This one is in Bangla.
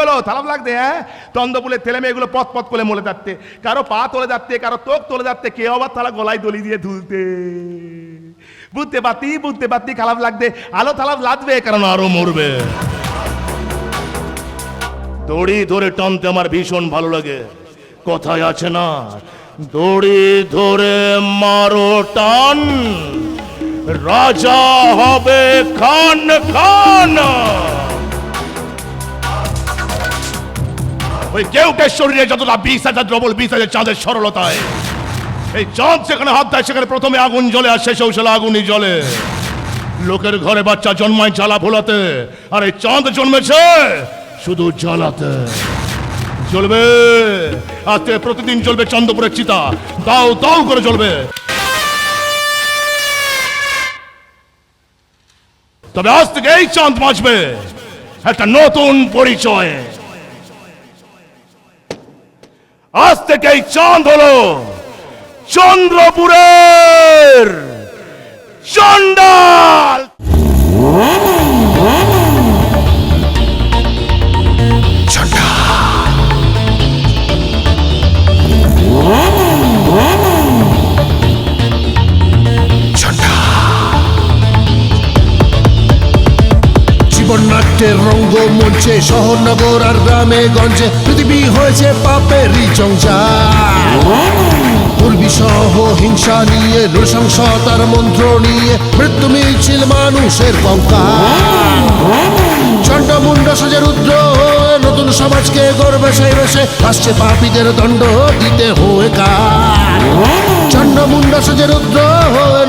হলো? তালাব লাগতে হ্যাঁ? তন্দপুলে তেলে মেয়েগুলো পথ পথ করে মলে যাচ্ছে। কারও পা তোলে যাচ্ছে, কারও তোক তোলে যাচ্ছে, কেউ আবার তালা গলায় দলি দিয়ে তুলতে বুঝতে পারতি বুঝতে পারতি খারাপ লাগতে আলো তালাব লাগবে, কারণ আরও মরবে। দড়ি ধরে টানতে আমার ভীষণ ভালো লাগে। কথায় আছে না, দড়ি ধরে মারো টান, রাজা হবে খান খান। ওই কেউটের শরীরে যতটা বিষ আছে দ্রবল বিষ আছে চাঁদের সরলতায় এই। চাঁদ সেখানে হাত দেয়, সেখানে প্রথমে আগুন জ্বলে আর শেষেও সেটা আগুনই জ্বলে। লোকের ঘরে বাচ্চা জন্মায় জ্বালা ভোলাতে, আর এই চাঁদ জন্মেছে শুধু জ্বালাতে। চলবে আজ থেকে প্রতিদিন জ্বলবে চন্দ্রপুরের চিতা। দাও দাও করে চলবে তবে আজ থেকে এই চাঁদ বাঁচবে। একটা নতুন পরিচয়। আজ থেকে এই চাঁদ হলো চন্দ্রপুরের চন্ডাল জীবননাট্যের রঙ্গমঞ্চে শহর নগর আর গ্রামে গঞ্জে, পৃথিবী হয়েছে পাপেরই পূর্বী সহ হিংসা নিয়ে, নৃশংসতার মন্ত্র নিয়ে, মৃত্যু মিছিল মানুষের কঙ্কাল চণ্ডমুণ্ড সাজে রুদ্র, নতুন সমাজকে গর্বে সেই বেশে, আসছে পাপীদের দণ্ড দিতে হয়ে কার। চণ্ডমুণ্ড সাজে রুদ্র